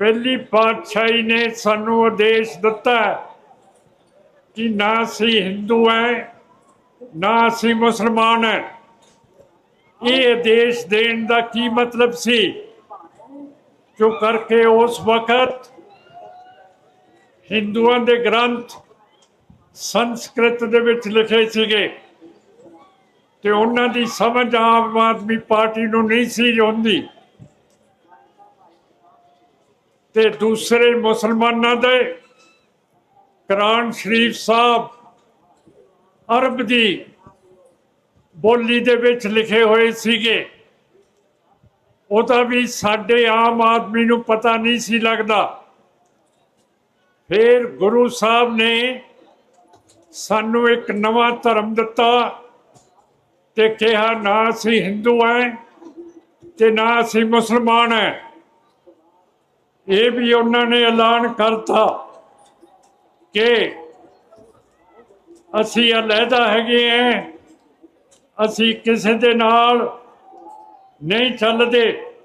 ਪਹਿਲੀ ਪਾਤਸ਼ਾਹੀ ਨੇ ਸਾਨੂੰ ਆਦੇਸ਼ ਦਿੱਤਾ ਕਿ ਨਾ ਅਸੀਂ ਹਿੰਦੂ ਹੈ ਨਾ ਅਸੀਂ ਮੁਸਲਮਾਨ ਹੈ ਇਹ ਆਦੇਸ਼ ਦੇਣ ਦਾ ਕੀ ਮਤਲਬ ਸੀ? ਜੋ ਕਰਕੇ ਉਸ ਵਕਤ ਹਿੰਦੂਆਂ ਦੇ ਗ੍ਰੰਥ ਸੰਸਕ੍ਰਿਤ ਦੇ ਵਿੱਚ ਲਿਖੇ ਸੀਗੇ। ਤੇ ਉਹਨਾਂ ਦੀ ਸਮਝ ਆਮ ਆਦਮੀ ਪਾਰਟੀ ਨੂੰ ਨਹੀਂ ਸੀ ਹੁੰਦੀ ਤੇ ਦੂਸਰੇ ਮੁਸਲਮਾਨਾਂ ਦੇ ਕੁਰਾਨ ਸ਼ਰੀਫ ਸਾਹਿਬ ਅਰਬ ਦੀ ਬੋਲੀ ਦੇ ਵਿੱਚ ਲਿਖੇ ਹੋਏ ਸੀਗੇ। ਉਹਦਾ ਵੀ ਸਾਡੇ ਆਮ ਆਦਮੀ ਨੂੰ ਪਤਾ ਨਹੀਂ ਸੀ ਲੱਗਦਾ। ਫਿਰ ਗੁਰੂ ਸਾਹਿਬ ਨੇ ਸਾਨੂੰ ਇੱਕ ਨਵਾਂ ਧਰਮ ਦਿੱਤਾ ਤੇ ਕਿਹਾ, ਨਾ ਅਸੀਂ ਹਿੰਦੂ ਹੈ ਤੇ ਨਾ ਅਸੀਂ ਮੁਸਲਮਾਨ ਹੈ ਇਹ ਵੀ ਉਹਨਾਂ ਨੇ ਐਲਾਨ ਕਰਤਾ ਕਿ ਅਸੀਂ ਅਲੱਗਾ ਹੈਗੇ ਆ, ਅਸੀਂ ਕਿਸੇ ਦੇ ਨਾਲ ਨਹੀਂ ਚੱਲਦੇ।